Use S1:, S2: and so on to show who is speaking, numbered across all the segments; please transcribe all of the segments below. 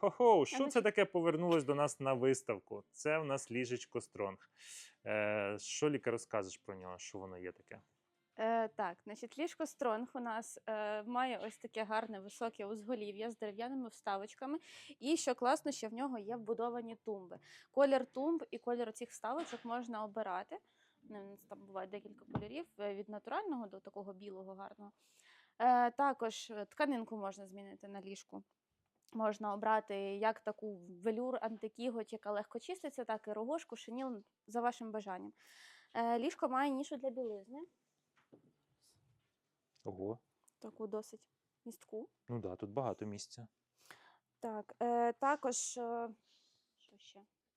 S1: Хо-хо, що це таке повернулось до нас на виставку? Це в нас ліжечко Стронг. Е, що лікар розкажеш про нього? Що воно є таке?
S2: Е, так, значить, ліжко Стронг у нас е, має ось таке гарне високе узголів'я з дерев'яними вставочками. І що класно, що в нього є вбудовані тумби. Колір тумб і колір цих вставочок можна обирати. Ну, Там буває декілька кольорів е, від натурального до такого білого гарного. Е, також е, тканинку можна змінити на ліжку. Можна обрати як таку велюр, антикіготь, яка легко чиститься, так і рогошку, шиніл за вашим бажанням. Е, ліжко має нішу для білизни.
S1: Ого.
S2: таку досить містку.
S1: Ну так, да, тут багато місця.
S2: Так, е, також е?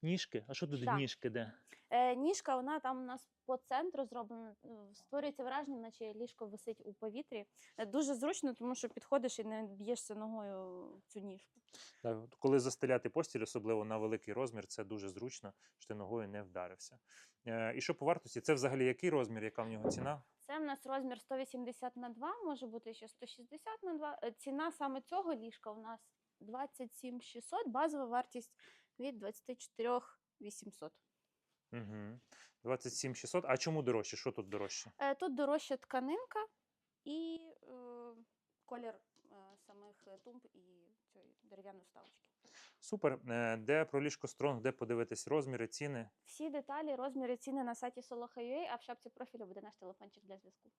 S1: Ніжки? А що тут
S2: Так.
S1: ніжки де?
S2: Е, ніжка, вона там у нас по центру зроблена. е, Створюється враження, наче ліжко висить у повітрі. Е, дуже зручно, тому що підходиш і не б'єшся ногою в цю ніжку.
S1: Так, коли застеляти постіль, особливо на великий розмір, це дуже зручно, що ти ногою не вдарився. Е, і що по вартості? Це взагалі який розмір, яка в нього ціна?
S2: Це в нас розмір 180 на 2, може бути ще 160 на 2. Е, Ціна саме цього ліжка у нас 27 600, базова вартість від 24 800.
S1: Угу. 27 600. А чому дорожче? Що тут дорожче?
S2: Е, Тут дорожча тканинка і е, колір е, самих тумб і цієї дерев'яної вставочки.
S1: Супер. Е, Де про ліжко Стронг, де подивитись розміри, ціни?
S2: Всі деталі, розміри, ціни на сайті Soloha.ua, а в шапці профілю буде наш телефончик для зв'язку.